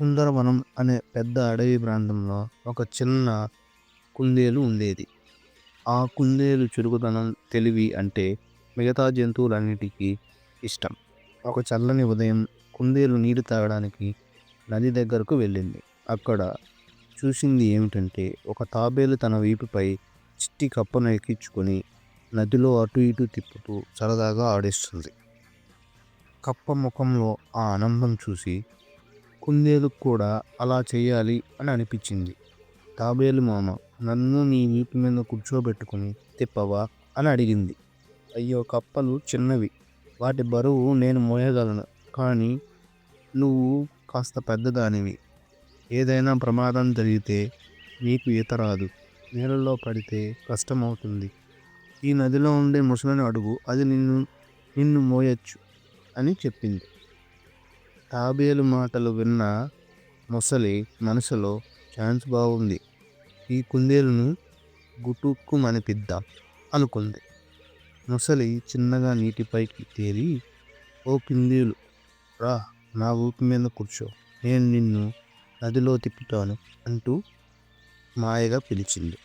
సుందరవనం అనే పెద్ద అడవి ప్రాంతంలో ఒక చిన్న కుందేలు ఉండేది. ఆ కుందేలు చురుకుతనం తెలివి అంటే మిగతా జంతువులన్నిటికీ ఇష్టం. ఒక చల్లని ఉదయం కుందేలు నీరు తాగడానికి నది దగ్గరకు వెళ్ళింది. అక్కడ చూసింది ఏమిటంటే ఒక తాబేలు తన వీపుపై చిట్టి కప్పను ఎక్కించుకొని నదిలో అటు ఇటు తిప్పుతూ సరదాగా ఆడిస్తుంది. కప్ప ముఖంలో ఆ ఆనందం చూసి కుందేలుకు కూడా అలా చేయాలి అని అనిపించింది. తాబేలు మామ నన్ను నీ వీపు మీద కూర్చోబెట్టుకుని తిప్పవా? అని అడిగింది. అయ్యో కప్పలు చిన్నవి. వాటి బరువు నేను మోయగలను. కానీ నువ్వు కాస్త పెద్దదానివి. ఏదైనా ప్రమాదం జరిగితే నీకు ఈత రాదు. నీళ్ళలో పడితే కష్టమవుతుంది. ఈ నదిలో ఉండే ముసలిని అడుగు. అది నిన్ను నిన్ను మోయచ్చు అని చెప్పింది. తాబేలు మాటలు విన్న మొసలి మనసులో ఛాన్స్ బాగుంది ఈ కుందేలును గుటుక్కు మనిపిద్దాం అనుకుంది. మొసలి చిన్నగా నీటిపైకి తేలి ఓ కుందేలు రా నా ఊపి మీద కూర్చో. నేను నిన్ను నదిలో తిప్పుతాను అంటూ మాయగా పిలిచింది.